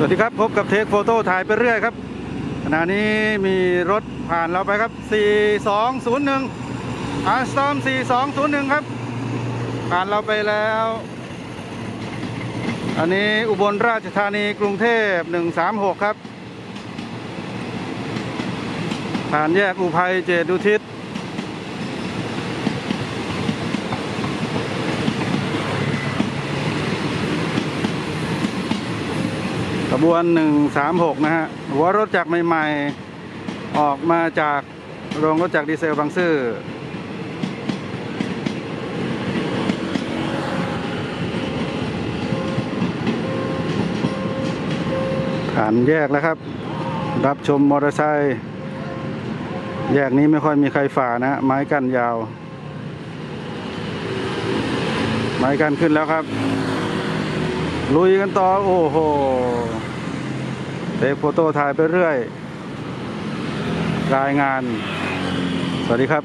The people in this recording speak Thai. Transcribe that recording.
สวัสดีครับ พบกับเทคโฟโต้ถ่ายไปเรื่อยครับ ขณะนี้มีรถผ่านเราไปครับ 4201อาร์สตอม4201 ครับ ผ่านเราไปแล้ว อันนี้อุบลราชธานีกรุงเทพ 136 ครับ ผ่านแยกอุภัยเจดุทิศ ขบวน 136 นะฮะ หัวรถจักรใหม่ ๆ ออกมาจากโรงรถจักรดีเซลบางซื่อผ่านแยกแล้วครับ รับชมมอเตอร์ไซค์แยกนี้ไม่ค่อยมีใครฝ่านะฮะไม้กั้นยาว ไม้กั้นขึ้นแล้วครับ ลุยกันต่อ โอ้โหเทคโฟโต้ถ่ายไปเรื่อย รายงาน สวัสดีครับ